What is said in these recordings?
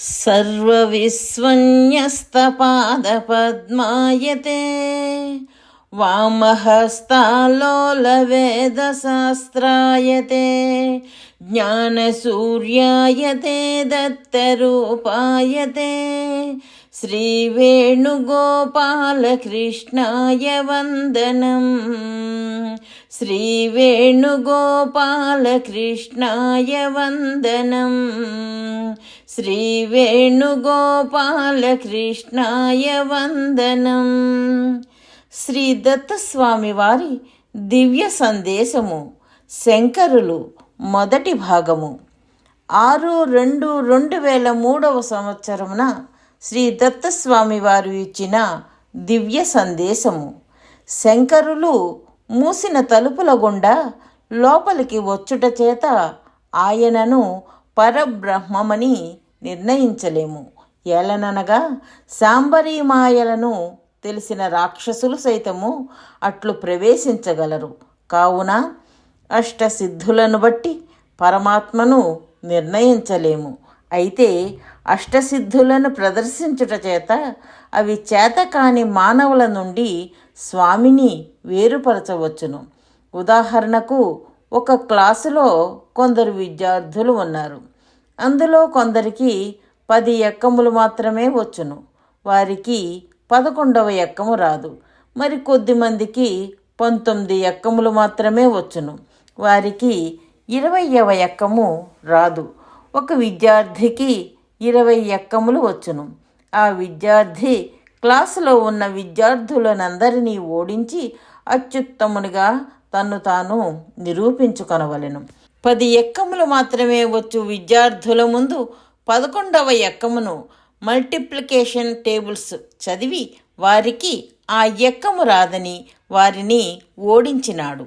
सर्वविस्वन्यस्तपादपद्मायते वामहस्तालोलवेदशास्त्रायते ज्ञानसूर्यायते दत्तरूपायते श्रीवेणुगोपालकृष्णाय वन्दनम् श्रीवेणुगोपालकृष्णाय वन्दनम् श्रीवेणुगोपालकृष्णाय वन्दनम् శ్రీ దత్తస్వామి వారి దివ్య సందేశము శంకరులు మొదటి భాగము. ఆరు రెండు రెండు వేల మూడవ సంవత్సరమున శ్రీ దత్తస్వామి వారు ఇచ్చిన దివ్య సందేశము. శంకరులు మూసిన తలుపుల గుండా లోపలికి వచ్చుట చేత ఆయనను పరబ్రహ్మమని నిర్ణయించలేము. ఏలననగా శాంబరీ మాయలను తెలిసిన రాక్షసులు సైతము అట్లు ప్రవేశించగలరు. కావున అష్టసిద్ధులను బట్టి పరమాత్మను నిర్ణయించలేము. అయితే అష్టసిద్ధులను ప్రదర్శించుట చేత అవి చేతకాని మానవుల నుండి స్వామిని వేరుపరచవచ్చును. ఉదాహరణకు ఒక క్లాసులో కొందరు విద్యార్థులు ఉన్నారు. అందులో కొందరికి పది ఎక్కములు మాత్రమే వచ్చును. వారికి పదకొండవ ఎక్కము రాదు. మరి కొద్ది మందికి పంతొమ్మిది ఎక్కములు మాత్రమే వచ్చును. వారికి ఇరవయవ ఎక్కము రాదు. ఒక విద్యార్థికి ఇరవై ఎక్కములు వచ్చును. ఆ విద్యార్థి క్లాసులో ఉన్న విద్యార్థులనందరినీ ఓడించి అత్యుత్తమునిగా తన్ను తాను నిరూపించుకొనవలెను. పది ఎక్కములు మాత్రమే వచ్చు విద్యార్థుల ముందు పదకొండవ ఎక్కమును మల్టిప్లికేషన్ టేబుల్స్ చదివి వారికి ఆ ఎక్కము రాదని వారిని ఓడించినాడు.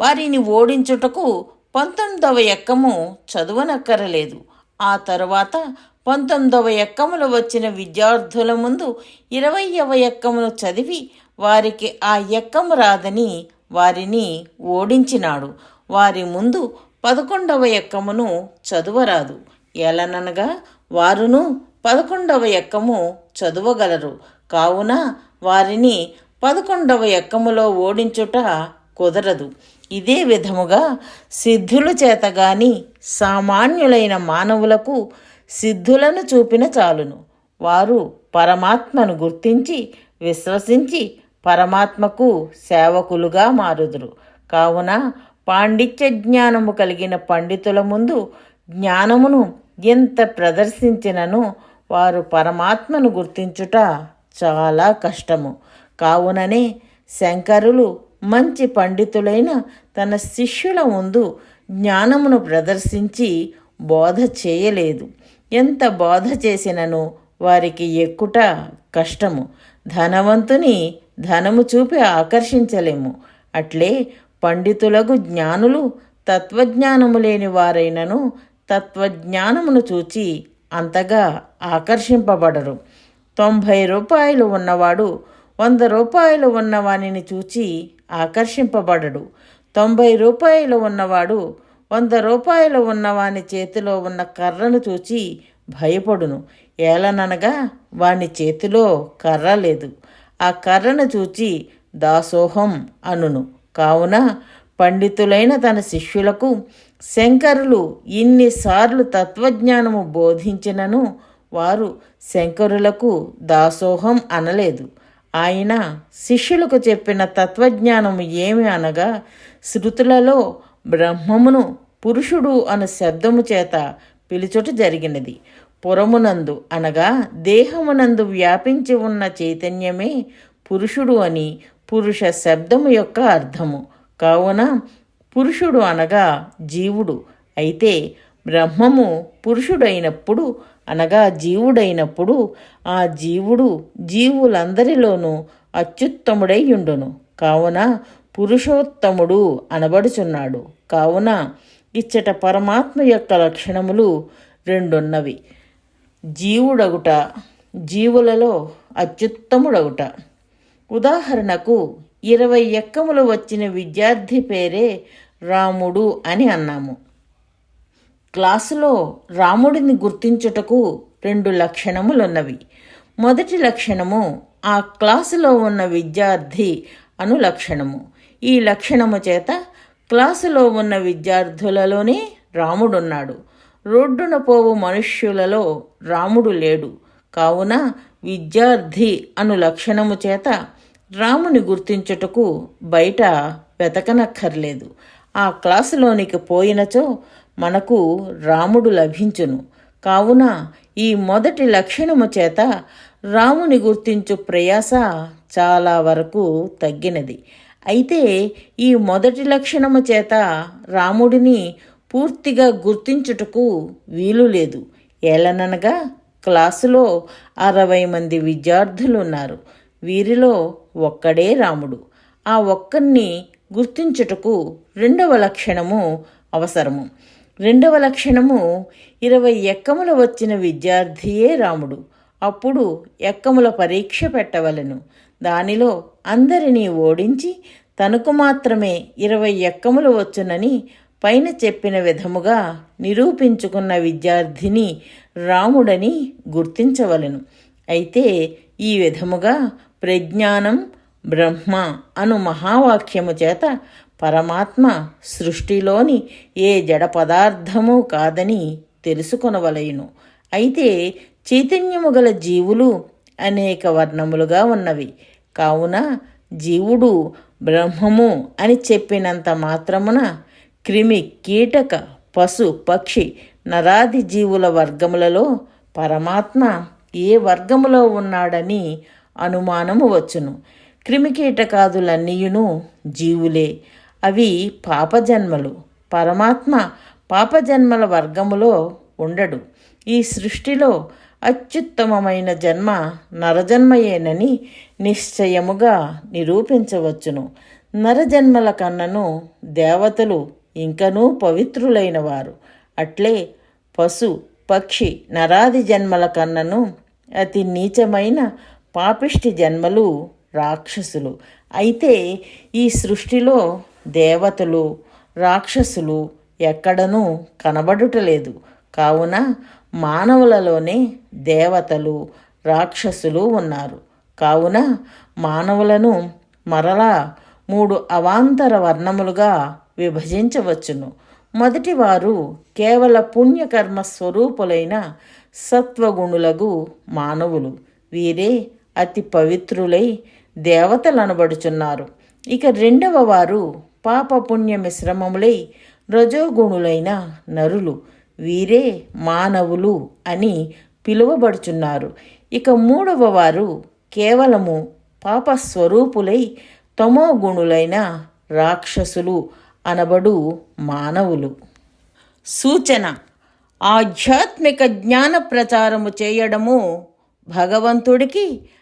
వారిని ఓడించుటకు పంతొమ్మిదవ ఎక్కము చదువనక్కరలేదు. ఆ తరువాత పంతొమ్మిదవ ఎక్కములు వచ్చిన విద్యార్థుల ముందు ఇరవయవ ఎక్కమును చదివి వారికి ఆ ఎక్కము రాదని వారిని ఓడించినాడు. వారి ముందు పదకొండవ ఎక్కమును చదువరాదు. ఎలననగా వారును పదకొండవ ఎక్కము చదువగలరు. కావున వారిని పదకొండవ ఎక్కములో ఓడించుట కుదరదు. ఇదే విధముగా సిద్ధుల చేత గాని సామాన్యులైన మానవులకు సిద్ధులను చూపిన చాలును. వారు పరమాత్మను గుర్తించి విశ్వసించి పరమాత్మకు సేవకులుగా మారుదురు. కావున పాండిత్య జ్ఞానము కలిగిన పండితుల ముందు జ్ఞానమును ఎంత ప్రదర్శించినను వారు పరమాత్మను గుర్తించుట చాలా కష్టము. కావుననే శంకరులు మంచి పండితులైన తన శిష్యుల ముందు జ్ఞానమును ప్రదర్శించి బోధ చేయలేదు. ఎంత బోధ చేసినను వారికి ఎక్కుట కష్టము. ధనవంతుని ధనము చూపి ఆకర్షించలేము. అట్లే పండితులకు జ్ఞానులు తత్వజ్ఞానము లేని వారైనను తత్వజ్ఞానమును చూచి అంతగా ఆకర్షింపబడరు. తొంభై రూపాయలు ఉన్నవాడు వంద రూపాయలు ఉన్నవానిని చూచి ఆకర్షింపబడడు. తొంభై రూపాయలు ఉన్నవాడు వంద రూపాయలు ఉన్నవాని చేతిలో ఉన్న కర్రను చూచి భయపడును. ఏలననగా వాని చేతిలో కర్ర లేదు. ఆ కర్రను చూచి దాసోహం అనును. కావున పండితులైన తన శిష్యులకు శంకరులు ఇన్నిసార్లు తత్వజ్ఞానము బోధించినను వారు శంకరులకు దాసోహం అనలేదు. ఆయన శిష్యులకు చెప్పిన తత్వజ్ఞానము ఏమి అనగా శృతులలో బ్రహ్మమును పురుషుడు అను శబ్దము చేత పిలుచుట జరిగినది. పురమునందు అనగా దేహమునందు వ్యాపించి ఉన్న చైతన్యమే పురుషుడు అని పురుష శబ్దము యొక్క అర్థము. కావున పురుషుడు అనగా జీవుడు. అయితే బ్రహ్మము పురుషుడైనప్పుడు అనగా జీవుడైనప్పుడు ఆ జీవుడు జీవులందరిలోనూ అత్యుత్తముడై ఉండును కావున పురుషోత్తముడు అనబడుచున్నాడు. కావున ఇచ్చట పరమాత్మ యొక్క లక్షణములు రెండున్నవి. జీవుడగుట జీవులలో అత్యుత్తముడగుట. ఉదాహరణకు ఇరవై ఎక్కములు వచ్చిన విద్యార్థి పేరే రాముడు అని అన్నాము. క్లాసులో రాముడిని గుర్తించుటకు రెండు లక్షణములున్నవి. మొదటి లక్షణము ఆ క్లాసులో ఉన్న విద్యార్థి అను లక్షణము. ఈ లక్షణము చేత క్లాసులో ఉన్న విద్యార్థులలోనే రాముడున్నాడు. రోడ్డున పోవు మనుష్యులలో రాముడు లేడు. కావున విద్యార్థి అను లక్షణము చేత రాముని గుర్తించుటకు బయట వెతకనక్కర్లేదు. ఆ క్లాసులోనికి పోయినచో మనకు రాముడు లభించును. కావున ఈ మొదటి లక్షణము చేత రాముని గుర్తించు ప్రయాస చాలా వరకు తగ్గినది. అయితే ఈ మొదటి లక్షణము చేత రాముడిని పూర్తిగా గుర్తించుటకు వీలు లేదు. ఏలననగా క్లాసులో అరవై మంది విద్యార్థులు ఉన్నారు వీరిలో ఒక్కడే రాముడు. ఆ ఒక్కరిని గుర్తించుటకు రెండవ లక్షణము అవసరము. రెండవ లక్షణము ఇరవై ఎక్కములు వచ్చిన విద్యార్థియే రాముడు. అప్పుడు ఎక్కముల పరీక్ష పెట్టవలను. దానిలో అందరినీ ఓడించి తనకు మాత్రమే ఇరవై ఎక్కములు వచ్చునని పైన చెప్పిన విధముగా నిరూపించుకున్న విద్యార్థిని రాముడని గుర్తించవలను. అయితే ఈ విధముగా ప్రజ్ఞానం బ్రహ్మ అను మహావాక్యము చేత పరమాత్మ సృష్టిలోని ఏ జడ పదార్థము కాదని తెలుసుకొనవలయును. అయితే చైతన్యము గల జీవులు అనేక వర్ణములుగా ఉన్నవి. కావున జీవుడు బ్రహ్మము అని చెప్పినంత మాత్రమున క్రిమి కీటక పశు పక్షి నరాది జీవుల వర్గములలో పరమాత్మ ఏ వర్గములో ఉన్నాడని అనుమానము వచ్చును. క్రిమికీటకాదులన్నీయును జీవులే. అవి పాపజన్మలు. పరమాత్మ పాపజన్మల వర్గములో ఉండడు. ఈ సృష్టిలో అత్యుత్తమమైన జన్మ నరజన్మయేనని నిశ్చయముగా నిరూపించవచ్చును. నరజన్మల కన్నను దేవతలు ఇంకనూ పవిత్రులైన వారు అట్లే పశు పక్షి నరాది జన్మల కన్నను అతి నీచమైన పాపిష్టి జన్మలు రాక్షసులు. అయితే ఈ సృష్టిలో దేవతలు రాక్షసులు ఎక్కడనూ కనబడుటలేదు. కావున మానవులలోనే దేవతలు రాక్షసులు ఉన్నారు. కావున మానవులను మరలా మూడు అవాంతర వర్ణములుగా విభజించవచ్చును. మొదటివారు కేవల పుణ్యకర్మ స్వరూపులైన సత్వగుణులగు మానవులు. వీరే అతి పవిత్రులై దేవతలనబడుచున్నారు. ఇక రెండవ వారు పాపపుణ్య మిశ్రమములై రజోగుణులైన నరులు వీరే మానవులు అని పిలువబడుచున్నారు. ఇక మూడవ వారు కేవలము పాపస్వరూపులై తమోగుణులైన రాక్షసులు అనబడు మానవులు. సూచన ఆధ్యాత్మిక జ్ఞాన ప్రచారము చేయడము భగవంతుడికి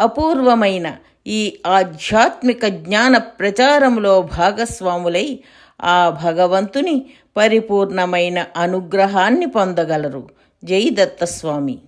అపూర్వమైన ఈ ఆధ్యాత్మిక జ్ఞాన ప్రచారములో భాగస్వాములై ఆ భగవంతుని పరిపూర్ణమైన అనుగ్రహాన్ని పొందగలరు. జై దత్తస్వామి.